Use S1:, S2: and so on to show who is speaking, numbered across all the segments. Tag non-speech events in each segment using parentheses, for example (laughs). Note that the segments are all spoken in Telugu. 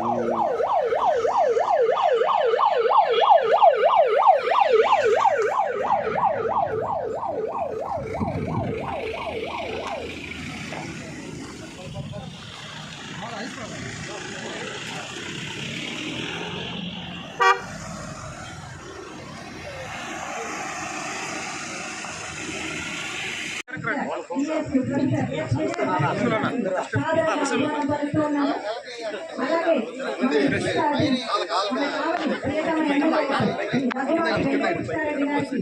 S1: (laughs) ఆహ్వానం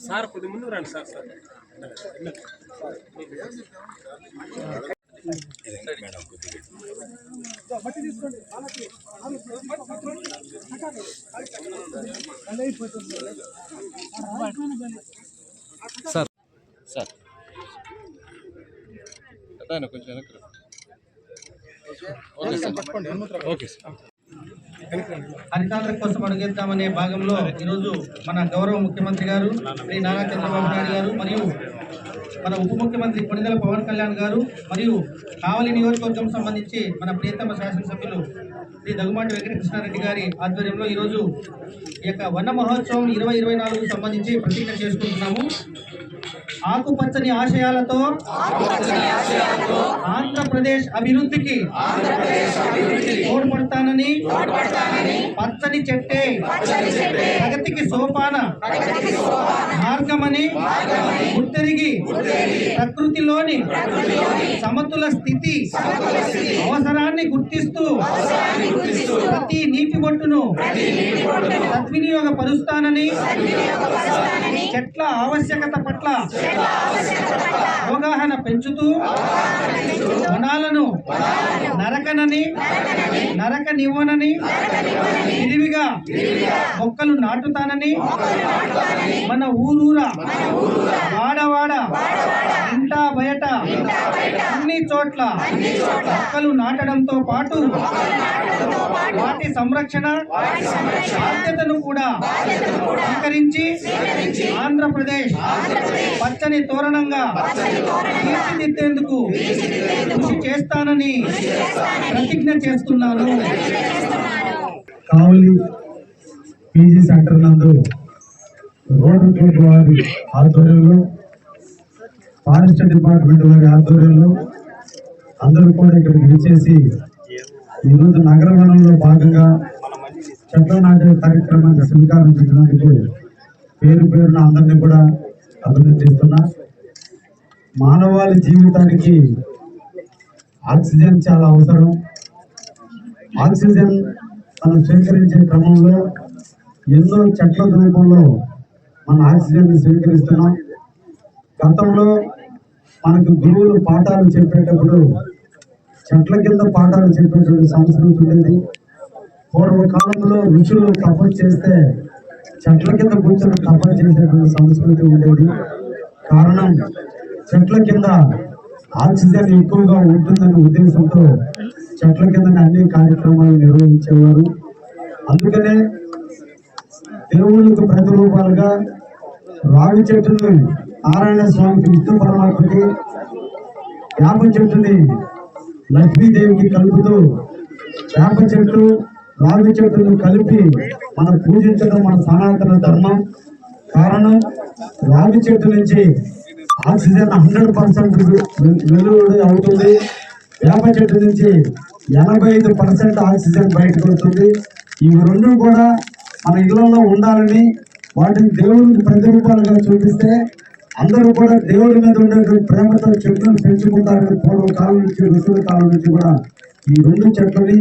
S2: సార్ కొద్ది ముందు రండి సార్ సార్.
S3: సార్. కొంచెం వెనక్కి రా. Okay sir.
S4: హరితాంధ్ర కోసం అడుగేద్దామనే భాగంలో ఈరోజు మన గౌరవ ముఖ్యమంత్రి గారు శ్రీ నారా చంద్రబాబు నాయుడు గారు మరియు మన ఉప ముఖ్యమంత్రి కొణిదెల పవన్ కళ్యాణ్ గారు మరియు కావలి నియోజకవర్గం సంబంధించి మన ప్రియతమ శాసనసభ్యులు శ్రీ దగ్గుమాటి వెంకటకృష్ణారెడ్డి గారి ఆధ్వర్యంలో ఈరోజు ఈ యొక్క వన మహోత్సవం ఇరవై ఇరవై నాలుగు సంబంధించి ప్రతిజ్ఞ చేసుకుంటున్నాము. ఆకుపచ్చని ఆశయాలతో ఆంధ్రప్రదేశ్ అభివృద్ధికి తోడ్పడతానని పచ్చని చెట్టే ప్రగతికి సోపాన మార్గమని గుర్తెరిగి ప్రకృతిలోని సమతుల స్థితి అవసరాన్ని గుర్తిస్తూ ప్రతి నీటి బొట్టును సద్వినియోగపరుస్తానని చెట్ల ఆవశ్యకత పట్ల అవగాహన పెంచుతూ వనాలను నరకనని నరకనివ్వనని విరివిగా మొక్కలు నాటుతానని మన ఊరూర వాడవాడ చోట్ల మొక్కలు నాటడంతో పాటు వాటి సంరక్షణ బాధ్యతను కూడా స్వీకరించి ఆంధ్రప్రదేశ్ పచ్చని తోరణంగా తీర్చిదిద్దేందుకు కృషి చేస్తానని ప్రతిజ్ఞ చేస్తున్నాను.
S5: కావలి పీజీ సెంటర్ నందు రోడ్డు క్లబ్ వారి ఆధ్వర్యంలో ఫారెస్ట్ డిపార్ట్మెంట్ వారి ఆధ్వర్యంలో అందరూ కూడా ఇక్కడికి విచ్చేసి ఈరోజు నగర వనంలో భాగంగా చెట్ల నాటే కార్యక్రమానికి శ్రీకారం చుట్టినందుకు పేరు పేరున అందరినీ కూడా అభినందిస్తున్నా మానవాళి జీవితానికి ఆక్సిజన్ చాలా అవసరం. ఆక్సిజన్ మనం స్వీకరించే క్రమంలో ఎన్నో చెట్ల రూపంలో మన ఆక్సిజన్ స్వీకరిస్తున్నాం. గతంలో మనకు గురువులు పాఠాలు చెప్పేటప్పుడు చెట్ల కింద పాఠాలు చెప్పేటువంటి సంస్కృతి ఉండేది పూర్వకాలంలో ఋషులు తపస్సు చేస్తే చెట్ల కింద కూర్చొని తపస్సు చేసేటువంటి సంస్కృతి ఉండేది. కారణం చెట్ల కింద ఆక్సిజన్ ఎక్కువగా ఉంటుందనే ఉద్దేశంతో చెట్ల కింద అన్ని కార్యక్రమాలు నిర్వహించేవారు. అందుకనే దేవుళ్ళకు ప్రతిరూపాలుగా రావి చెట్టుని నారాయణ స్వామికి విష్ణు పరమాత్మకి వేప చెట్టుని లక్ష్మీదేవికి కలుపుతూ వేప చెట్టు రావి చెట్టును కలిపి మనం పూజించడం మన సనాతన ధర్మం. కారణం రావి చెట్టు నుంచి ఆక్సిజన్ హండ్రెడ్ పర్సెంట్ వెలువడి అవుతుంది. వేప చెట్టు నుంచి ఎనభై ఐదు పర్సెంట్ ఆక్సిజన్ బయటకు వస్తుంది. ఇవి రెండు కూడా మన ఇళ్ళలో ఉండాలని వాటిని దేవునికి ప్రతిరూపాలుగా చూపిస్తే అందరూ కూడా దేవుడి మీద ఉండేటువంటి ప్రేమతో చెట్లను పెంచుకుంటారని పూర్వకాలం నుంచి ఋషుల కాలం నుంచి కూడా ఈ రెండు చెట్లని